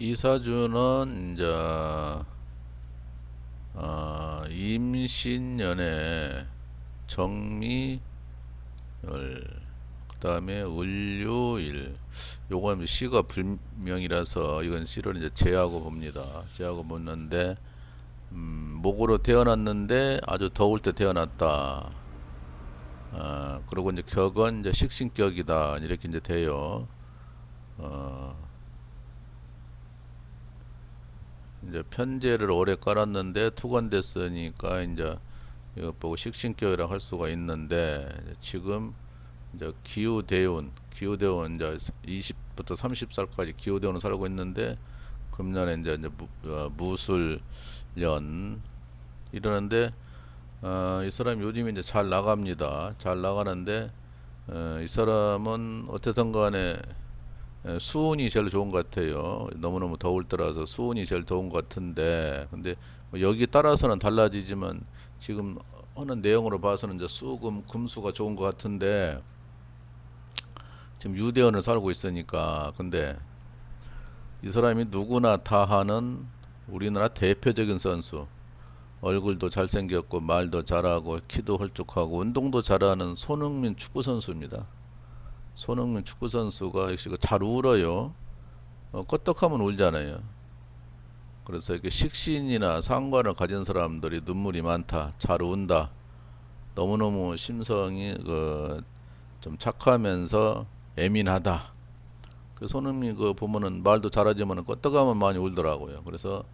이 사주는 이제 어, 임신년에 정미열 그다음에 을요일 요건 시가 불명이라서 이건 시를 이제 제하고 봅니다. 제하고 보는데 음, 목으로 태어났는데 아주 더울 때 태어났다. 아, 그리고 이제 격은 이제 식신격이다. 이렇게 이제 돼요. 어, 이제 편제를 오래 깔았는데 투건됐으니까 이제 이거 보고 식신격이라 할 수가 있는데 지금 이제 기후 대운 기후 대운 이제 20부터 30살까지 기후 대운을 살고 있는데 금년에 이제, 이제 무, 어, 무술년 이러는데 어, 이 사람이 요즘 이제 잘 나갑니다. 잘 나가는데 어, 이 사람은 어쨌든 간에 에, 수온이 제일 좋은 것 같아요. 너무너무 더울 때라서 수온이 제일 좋은 것 같은데 근데 뭐 여기 따라서는 달라지지만 지금 하는 내용으로 봐서는 이제 수금 금수가 좋은 것 같은데 지금 유대원을 살고 있으니까 근데 이 사람이 누구나 다 하는 우리나라 대표적인 선수 얼굴도 잘생겼고 말도 잘하고 키도 홀쭉하고 운동도 잘하는 손흥민 축구 선수입니다. 손흥민 축구 선수가 역시 그잘 울어요. 어, 껐떡하면 울잖아요. 그래서 이렇게 식신이나 상관을 가진 사람들이 눈물이 많다, 잘 운다. 너무너무 심성이 그 좀 착하면서 예민하다. 그 손흥민 그 보면은 말도 잘하지만은 껐떡하면 많이 울더라고요. 그래서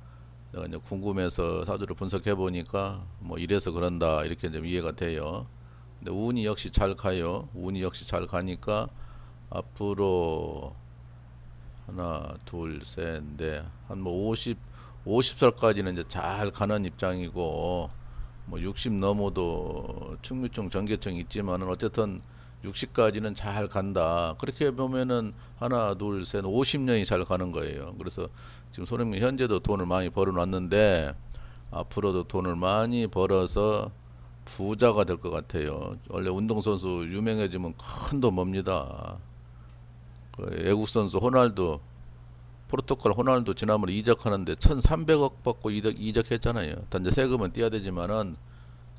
내가 이제 궁금해서 사주를 분석해 보니까 뭐 이래서 그런다 이렇게 좀 이해가 돼요. 근데 운이 역시 잘 가요. 운이 역시 잘 가니까 앞으로 하나, 둘, 셋, 넷, 한뭐 50, 50살까지는 이제 잘 가는 입장이고 뭐 60 넘어도 충무증, 전개증 있지만은 어쨌든 60까지는 잘 간다. 그렇게 보면은 하나, 둘, 셋, 50년이 잘 가는 거예요. 그래서 지금 손흥민 현재도 돈을 많이 벌어놨는데 앞으로도 돈을 많이 벌어서 부자가 될 것 같아요. 원래 운동선수 유명해지면 큰돈 멉니다. 그 외국 선수 호날두 포르투갈 호날두 지난번에 이적하는데 1,300억 받고 이적, 이적했잖아요. 단지 세금은 떼야 되지만은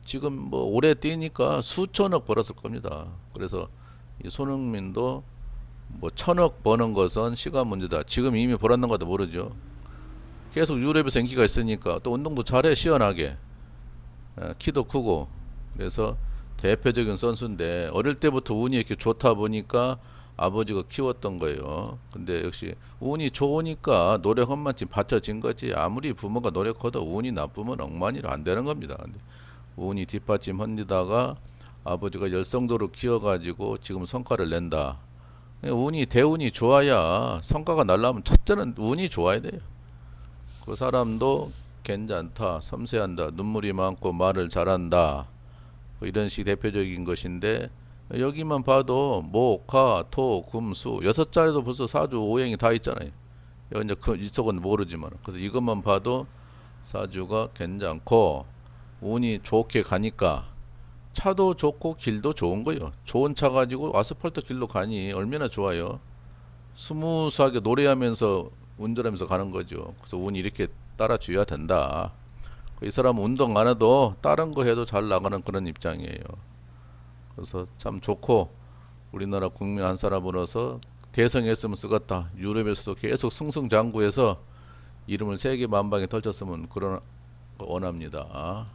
지금 뭐 오래 뛰니까 수천억 벌었을 겁니다. 그래서 이 손흥민도 뭐 천억 버는 것은 시간 문제다. 지금 이미 벌었는 것도 모르죠. 계속 유럽에서 인기가 있으니까 또 운동도 잘해 시원하게 에, 키도 크고 그래서 대표적인 선수인데 어릴 때부터 운이 이렇게 좋다 보니까 아버지가 키웠던 거예요. 근데 역시 운이 좋으니까 노력 한만큼 받쳐진 거지. 아무리 부모가 노력해도 운이 나쁘면 엉망이로 안 되는 겁니다. 근데 운이 뒷받침 헌디다가 아버지가 열성도로 키워가지고 지금 성과를 낸다. 운이 대운이 좋아야 성과가 날라면 첫째는 운이 좋아야 돼요. 그 사람도 괜찮다, 섬세한다, 눈물이 많고 말을 잘한다. 뭐 이런 식 대표적인 것인데 여기만 봐도 목, 화, 토, 금, 수 여섯 자리도 벌써 사주 오행이 다 있잖아요. 이제 그 이쪽은 모르지만 그래서 이것만 봐도 사주가 괜찮고 운이 좋게 가니까 차도 좋고 길도 좋은 거예요. 좋은 차 가지고 아스팔트 길로 가니 얼마나 좋아요. 스무스하게 노래하면서 운전하면서 가는 거죠. 그래서 운이 이렇게 따라줘야 된다. 이 사람은 운동 안 해도 다른 거 해도 잘 나가는 그런 입장이에요. 그래서 참 좋고 우리나라 국민 한 사람으로서 대성했으면 쓰겠다. 유럽에서도 계속 승승장구해서 이름을 세계 만방에 펼쳤으면 그런 거 원합니다.